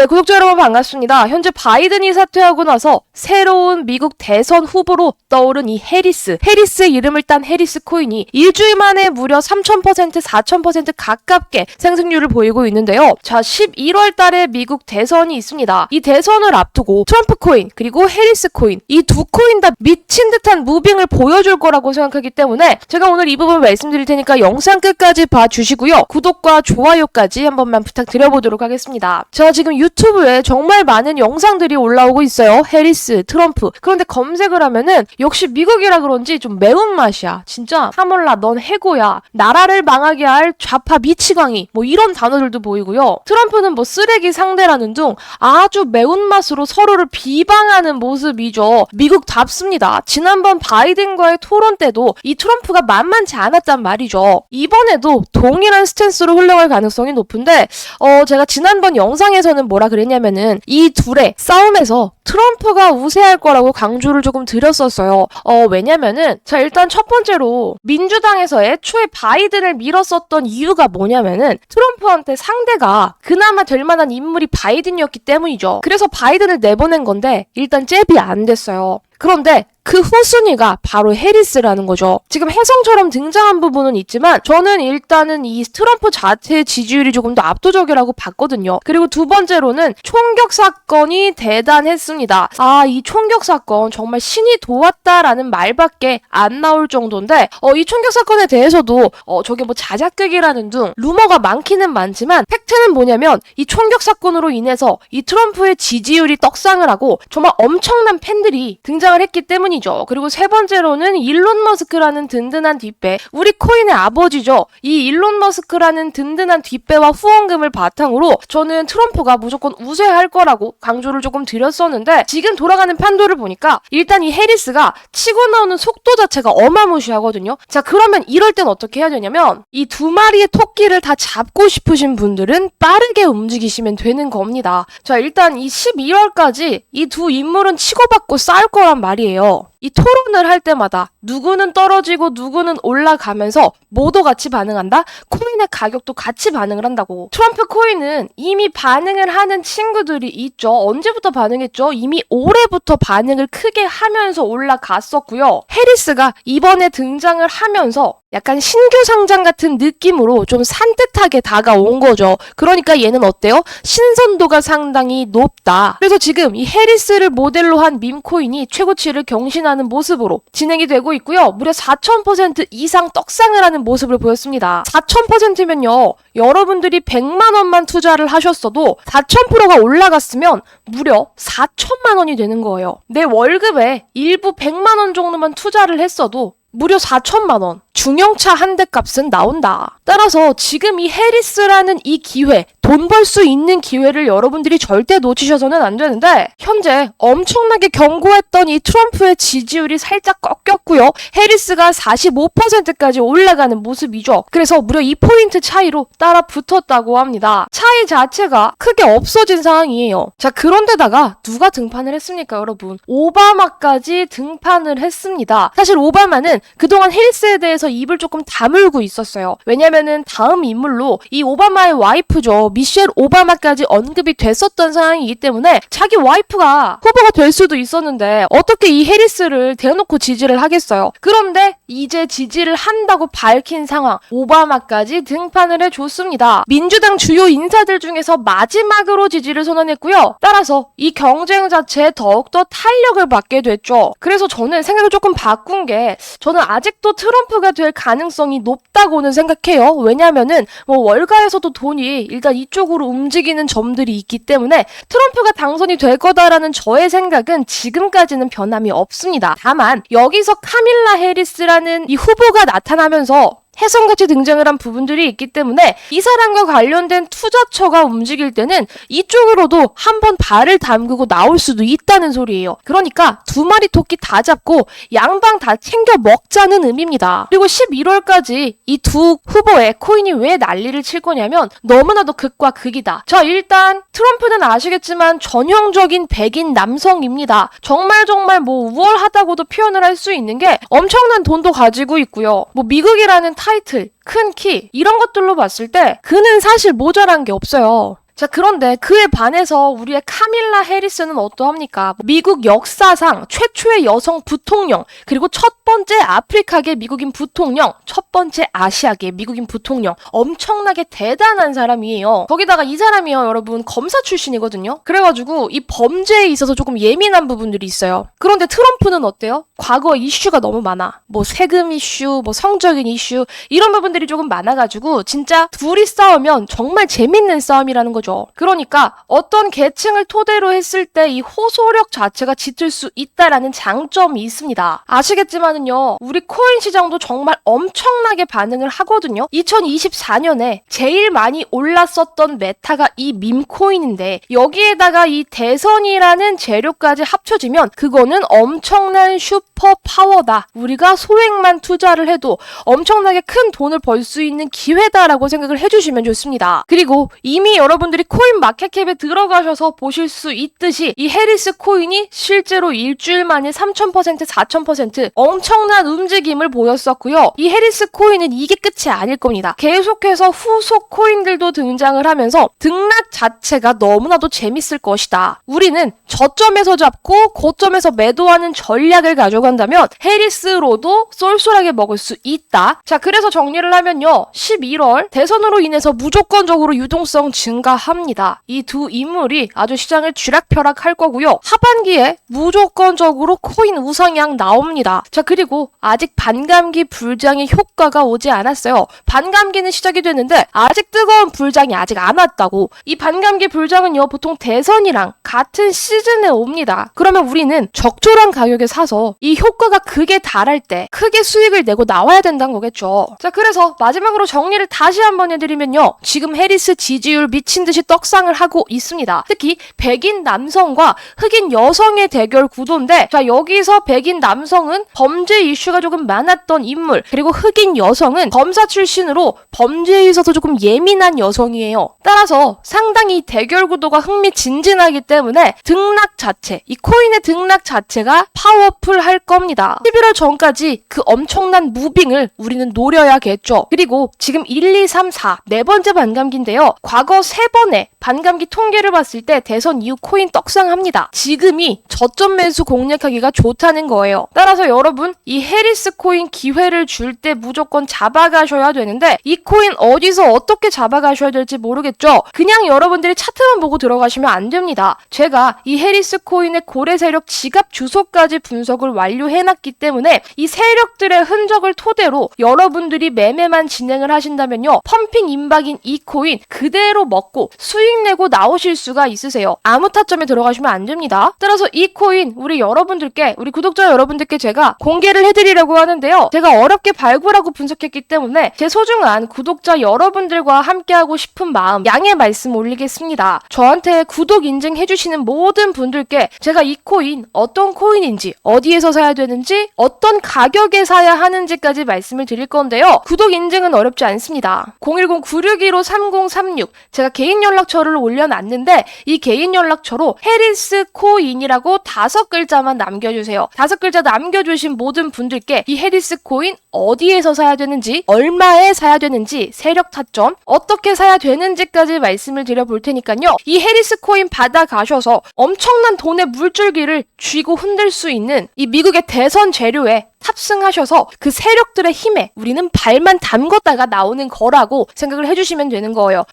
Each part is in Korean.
네, 구독자 여러분 반갑습니다. 현재 바이든이 사퇴하고 나서 새로운 미국 대선 후보로 떠오른 이 해리스. 해리스의 이름을 딴 해리스 코인이 일주일 만에 무려 3,000%, 4,000% 가깝게 상승률을 보이고 있는데요. 자, 11월 달에 미국 대선이 있습니다. 이 대선을 앞두고 트럼프 코인, 그리고 해리스 코인, 이 두 코인 다 미친 듯한 무빙을 보여줄 거라고 생각하기 때문에 제가 오늘 이 부분 말씀드릴 테니까 영상 끝까지 봐주시고요. 구독과 좋아요까지 한 번만 부탁드려보도록 하겠습니다. 자, 지금 유 튜브에 정말 많은 영상들이 올라오고 있어요. 해리스, 트럼프. 그런데 검색을 하면은 역시 미국이라 그런지 좀 매운맛이야. 진짜 하몰라 넌 해고야. 나라를 망하게 할 좌파 미치광이 뭐 이런 단어들도 보이고요. 트럼프는 뭐 쓰레기 상대라는 등 아주 매운맛으로 서로를 비방하는 모습이죠. 미국답습니다. 지난번 바이든과의 토론 때도 이 트럼프가 만만치 않았단 말이죠. 이번에도 동일한 스탠스로 흘러갈 가능성이 높은데 어 제가 지난번 영상에서는 뭐라 그랬냐면은 이 둘의 싸움에서 트럼프가 우세할 거라고 강조를 조금 드렸었어요. 어, 왜냐면은, 자, 일단 첫 번째로, 민주당에서 애초에 바이든을 밀었었던 이유가 뭐냐면은, 트럼프한테 상대가 그나마 될 만한 인물이 바이든이었기 때문이죠. 그래서 바이든을 내보낸 건데, 일단 잽이 안 됐어요. 그런데 그 후순위가 바로 해리스라는 거죠. 지금 혜성처럼 등장한 부분은 있지만 저는 일단은 이 트럼프 자체의 지지율이 조금 더 압도적이라고 봤거든요. 그리고 두 번째로는 총격 사건이 대단했습니다. 아, 이 총격 사건 정말 신이 도왔다라는 말밖에 안 나올 정도인데 어, 이 총격 사건에 대해서도 어, 저게 뭐 자작극이라는 등 루머가 많기는 많지만 팩트는 뭐냐면 이 총격 사건으로 인해서 이 트럼프의 지지율이 떡상을 하고 정말 엄청난 팬들이 등장을 했기 때문 이죠. 그리고 세 번째로는 일론 머스크라는 든든한 뒷배, 우리 코인의 아버지죠. 이 일론 머스크라는 든든한 뒷배와 후원금을 바탕으로 저는 트럼프가 무조건 우세할 거라고 강조를 조금 드렸었는데 지금 돌아가는 판도를 보니까 일단 이 해리스가 치고 나오는 속도 자체가 어마무시하거든요. 자 그러면 이럴 땐 어떻게 해야 되냐면 이 두 마리의 토끼를 다 잡고 싶으신 분들은 빠르게 움직이시면 되는 겁니다. 자 일단 이 12월까지 이 두 인물은 치고받고 싸울 거란 말이에요. 이 토론을 할 때마다 누구는 떨어지고 누구는 올라가면서 모두 같이 반응한다? 코인의 가격도 같이 반응을 한다고. 트럼프 코인은 이미 반응을 하는 친구들이 있죠. 언제부터 반응했죠? 이미 올해부터 반응을 크게 하면서 올라갔었고요. 해리스가 이번에 등장을 하면서 약간 신규 상장 같은 느낌으로 좀 산뜻하게 다가온 거죠. 그러니까 얘는 어때요? 신선도가 상당히 높다. 그래서 지금 이 해리스를 모델로 한 밈코인이 최고치를 경신 하는 모습으로 진행이 되고 있고요. 무려 4,000% 이상 떡상을 하는 모습을 보였습니다. 4,000%면요. 여러분들이 100만 원만 투자를 하셨어도 4,000%가 올라갔으면 무려 4천만 원이 되는 거예요. 내 월급에 일부 100만 원 정도만 투자를 했어도 무려 4천만 원. 중형차 한 대 값은 나온다. 따라서 지금 이 해리스라는 이 기회, 돈 벌 수 있는 기회를 여러분들이 절대 놓치셔서는 안 되는데, 현재 엄청나게 경고했던 이 트럼프의 지지율이 살짝 꺾였고요. 해리스가 45%까지 올라가는 모습이죠. 그래서 무려 2포인트 차이로 따라 붙었다고 합니다. 차이 자체가 크게 없어진 상황이에요. 자, 그런데다가 누가 등판을 했습니까, 여러분? 오바마까지 등판을 했습니다. 사실 오바마는 그동안 헬스에 대해서 입을 조금 다물고 있었어요. 왜냐면은 다음 인물로 이 오바마의 와이프죠. 미셸 오바마까지 언급이 됐었던 상황이기 때문에 자기 와이프가 후보가 될 수도 있었는데 어떻게 이 해리스를 대놓고 지지를 하겠어요. 그런데 이제 지지를 한다고 밝힌 상황. 오바마까지 등판을 해줬습니다. 민주당 주요 인사들 중에서 마지막으로 지지를 선언했고요. 따라서 이 경쟁 자체에 더욱더 탄력을 받게 됐죠. 그래서 저는 생각을 조금 바꾼 게 저는 아직도 트럼프가 될 가능성이 높다고는 생각해요. 왜냐면은 뭐 월가에서도 돈이 일단 이쪽으로 움직이는 점들이 있기 때문에 트럼프가 당선이 될 거다라는 저의 생각은 지금까지는 변함이 없습니다. 다만 여기서 카밀라 해리스라는 이 후보가 나타나면서 혜성같이 등장을 한 부분들이 있기 때문에 이 사람과 관련된 투자처가 움직일 때는 이쪽으로도 한번 발을 담그고 나올 수도 있다는 소리예요. 그러니까 두 마리 토끼 다 잡고 양방 다 챙겨 먹자는 의미입니다. 그리고 11월까지 이 두 후보의 코인이 왜 난리를 칠 거냐면 너무나도 극과 극이다. 자 일단 트럼프는 아시겠지만 전형적인 백인 남성입니다. 정말 정말 뭐 우월하다고도 표현을 할 수 있는 게 엄청난 돈도 가지고 있고요. 뭐 미국이라는 타이틀, 큰 키, 이런 것들로 봤을 때 그는 사실 모자란 게 없어요. 자, 그런데 그에 반해서 우리의 카밀라 해리스는 어떠합니까? 미국 역사상 최초의 여성 부통령, 그리고 첫 번째 아프리카계 미국인 부통령, 첫 번째 아시아계 미국인 부통령. 엄청나게 대단한 사람이에요. 거기다가 이 사람이요, 여러분, 검사 출신이거든요? 그래가지고 이 범죄에 있어서 조금 예민한 부분들이 있어요. 그런데 트럼프는 어때요? 과거 이슈가 너무 많아. 뭐 세금 이슈, 뭐 성적인 이슈, 이런 부분들이 조금 많아가지고 진짜 둘이 싸우면 정말 재밌는 싸움이라는 거죠. 그러니까 어떤 계층을 토대로 했을 때 이 호소력 자체가 짙을 수 있다라는 장점이 있습니다. 아시겠지만은요, 우리 코인 시장도 정말 엄청나게 반응을 하거든요. 2024년에 제일 많이 올랐었던 메타가 이 밈코인인데 여기에다가 이 대선이라는 재료까지 합쳐지면 그거는 엄청난 슈퍼 파워다. 우리가 소액만 투자를 해도 엄청나게 큰 돈을 벌 수 있는 기회다라고 생각을 해주시면 좋습니다. 그리고 이미 여러분들이 코인 마켓캡에 들어가셔서 보실 수 있듯이 이 해리스 코인이 실제로 일주일 만에 3000% 4000% 엄청난 움직임을 보였었고요. 이 해리스 코인은 이게 끝이 아닐 겁니다. 계속해서 후속 코인들도 등장을 하면서 등락 자체가 너무나도 재밌을 것이다. 우리는 저점에서 잡고 고점에서 매도하는 전략을 가져간다면 해리스로도 쏠쏠하게 먹을 수 있다. 자, 그래서 정리를 하면요. 11월 대선으로 인해서 무조건적으로 유동성 증가 합니다. 이 두 인물이 아주 시장을 쥐락펴락할 거고요. 하반기에 무조건적으로 코인 우상향 나옵니다. 자, 그리고 아직 반감기 불장의 효과가 오지 않았어요. 반감기는 시작이 됐는데 아직 뜨거운 불장이 아직 안 왔다고. 이 반감기 불장은요, 보통 대선이랑 같은 시즌에 옵니다. 그러면 우리는 적절한 가격에 사서 이 효과가 극에 달할 때 크게 수익을 내고 나와야 된다는 거겠죠. 자, 그래서 마지막으로 정리를 다시 한번 해드리면요. 지금 해리스 지지율 미친 듯이 떡상을 하고 있습니다. 특히 백인 남성과 흑인 여성의 대결 구도인데, 자, 여기서 백인 남성은 범죄 이슈가 조금 많았던 인물, 그리고 흑인 여성은 검사 출신으로 범죄에 있어서 조금 예민한 여성이에요. 따라서 상당히 대결 구도가 흥미진진하기 때문에 등락 자체, 이 코인의 등락 자체가 파워풀할 겁니다. 11월 전까지 그 엄청난 무빙을 우리는 노려야겠죠. 그리고 지금 1, 2, 3, 4, 네 번째 반감기인데요. 과거 세 번의 반감기 통계를 봤을 때 대선 이후 코인 떡상합니다. 지금이 저점 매수 공략하기가 좋다는 거예요. 따라서 여러분 이 해리스 코인 기회를 줄 때 무조건 잡아가셔야 되는데 이 코인 어디서 어떻게 잡아가셔야 될지 모르겠죠. 그냥 여러분들이 차트만 보고 들어가시면 안 됩니다. 제가 이 해리스 코인의 고래 세력 지갑 주소까지 분석을 완료해놨기 때문에 이 세력들의 흔적을 토대로 여러분들이 매매만 진행을 하신다면요. 펌핑 임박인 이 코인 그대로 먹고 수익 내고 나오실 수가 있으세요. 아무 타점에 들어가시면 안 됩니다. 따라서 이 코인 우리 여러분들께 우리 구독자 여러분들께 제가 공개를 해드리려고 하는데요. 제가 어렵게 발굴하고 분석했기 때문에 제 소중한 구독자 여러분들과 함께하고 싶은 마음 양해 말씀 올리겠습니다. 저한테 구독 인증해주시는 모든 분들께 제가 이 코인 어떤 코인인지 어디에서 사야 되는지 어떤 가격에 사야 하는지까지 말씀을 드릴 건데요. 구독 인증은 어렵지 않습니다. 010-9615-3036 제가 개인 연락처 를 올려놨는데 이 개인 연락처로 해리스 코인이라고 다섯 글자만 남겨주세요. 다섯 글자 남겨주신 모든 분들께 이 해리스 코인 어디에서 사야 되는지 얼마에 사야 되는지 세력 타점 어떻게 사야 되는지까지 말씀을 드려볼 테니까요. 이 해리스 코인 받아가셔서 엄청난 돈의 물줄기를 쥐고 흔들 수 있는 이 미국의 대선 재료에 탑승하셔서 그 세력들의 힘에 우리는 발만 담궜다가 나오는 거라고 생각을 해주시면 되는 거예요.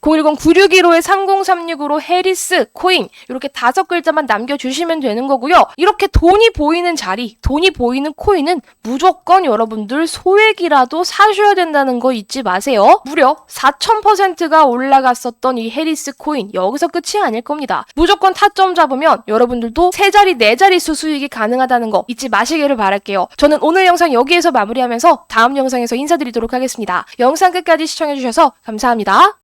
010-9615-3036으로 해리스, 코인 이렇게 다섯 글자만 남겨주시면 되는 거고요. 이렇게 돈이 보이는 자리, 돈이 보이는 코인은 무조건 여러분들 소액이라도 사셔야 된다는 거 잊지 마세요. 무려 4000%가 올라갔었던 이 해리스 코인 여기서 끝이 아닐 겁니다. 무조건 타점 잡으면 여러분들도 세 자리, 네 자릿수 수익이 가능하다는 거 잊지 마시기를 바랄게요. 저는 오늘 영상 여기에서 마무리하면서 다음 영상에서 인사드리도록 하겠습니다. 영상 끝까지 시청해주셔서 감사합니다.